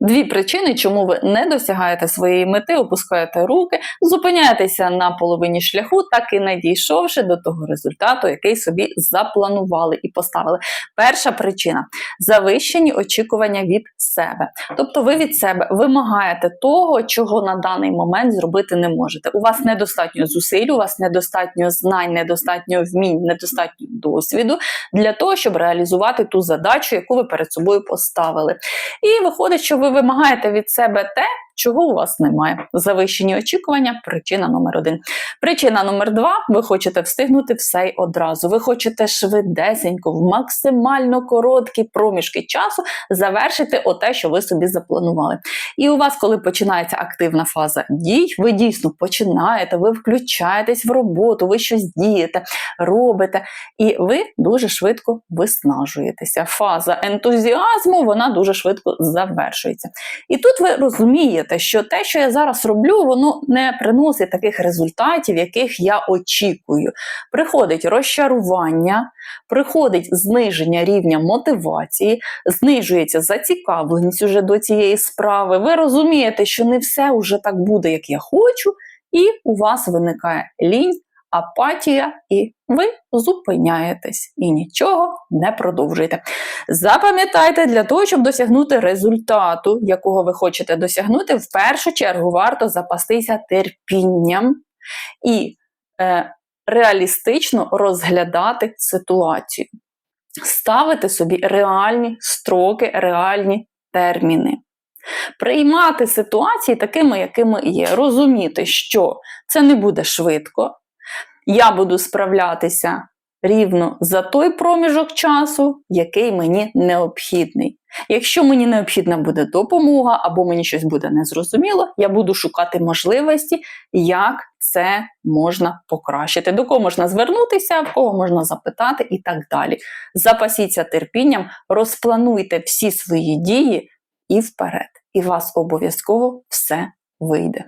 Дві причини, чому ви не досягаєте своєї мети, опускаєте руки, зупиняєтеся на половині шляху, так і не дійшовши до того результату, який собі запланували і поставили. Перша причина завищені очікування від себе. Тобто ви від себе вимагаєте того, чого на даний момент зробити не можете. У вас недостатньо зусиль, у вас недостатньо знань, недостатньо вмінь, недостатньо досвіду для того, щоб реалізувати ту задачу, яку ви перед собою поставили. І виходить, що ви вимагаєте від себе те, чого у вас немає. Завищені очікування причина номер один. Причина номер два: ви хочете встигнути все й одразу. Ви хочете швидесенько, в максимально короткі проміжки часу завершити оте, що ви собі запланували. І у вас, коли починається активна фаза дій, ви дійсно починаєте, ви включаєтесь в роботу, ви щось дієте, робите, і ви дуже швидко виснажуєтеся. Фаза ентузіазму вона дуже швидко завершується. І тут ви розумієте, що те, що я зараз роблю, воно не приносить таких результатів, яких я очікую. Приходить розчарування, приходить зниження рівня мотивації, знижується зацікавленість уже до цієї справи. Ви розумієте, що не все вже так буде, як я хочу, і у вас виникає лінь, апатія, і ви зупиняєтесь і нічого не продовжуєте. Запам'ятайте, для того, щоб досягнути результату, якого ви хочете досягнути, в першу чергу варто запастися терпінням і е, реалістично розглядати ситуацію, ставити собі реальні строки, реальні терміни. Приймати ситуації такими, якими є, розуміти, що це не буде швидко, я буду справлятися рівно за той проміжок часу, який мені необхідний. Якщо мені необхідна буде допомога або мені щось буде незрозуміло, я буду шукати можливості, як це можна покращити, до кого можна звернутися, в кого можна запитати і так далі. Запасіться терпінням, розплануйте всі свої дії і вперед. І у вас обов'язково все вийде.